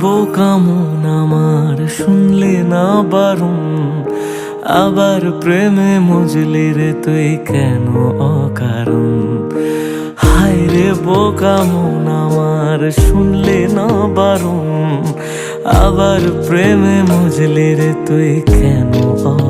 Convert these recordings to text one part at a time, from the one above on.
বোকা মন আমার, শুনলে না বারণ? আবার প্রেমে মজলি রে তুই কেন অকারণ? হায় রে বোকা মন আমার, শুনলে না বারণ? আবার প্রেমে মজলি রে তুই কেন অকারণ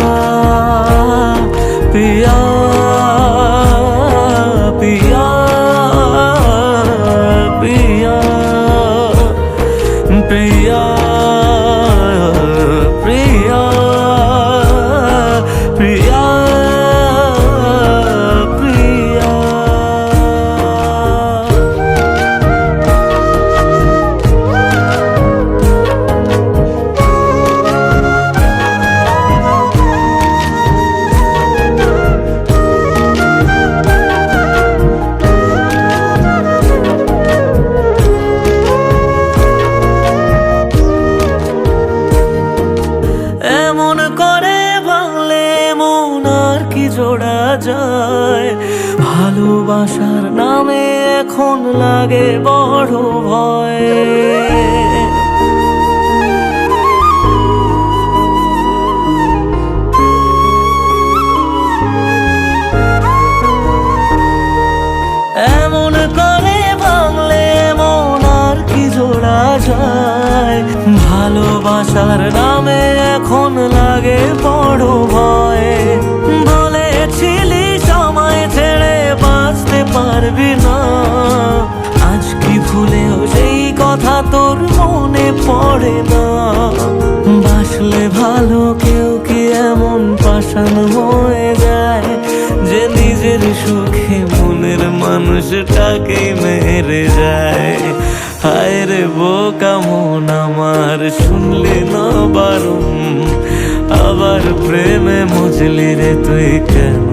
Rüya জোড়া যায়। ভালোবাসার নামে এখন লাগে বড় ভয়। এমন মন আর কি জোড়া যায়। ভালোবাসার নামে এখন লাগে বড় পারবি না। আজ কি ভুলেও সেই কথা তোর মনে পড়ে না। বাসলে ভালো কেউ কি এমন পাষাণ হয়ে যায় যে নিজের সুখে মনের মানুষটাকে মেরে যায়। হায় রে বোকা মন আমার, শুনলি না বারণ? আবার প্রেমে মজলি রে তুই কেন?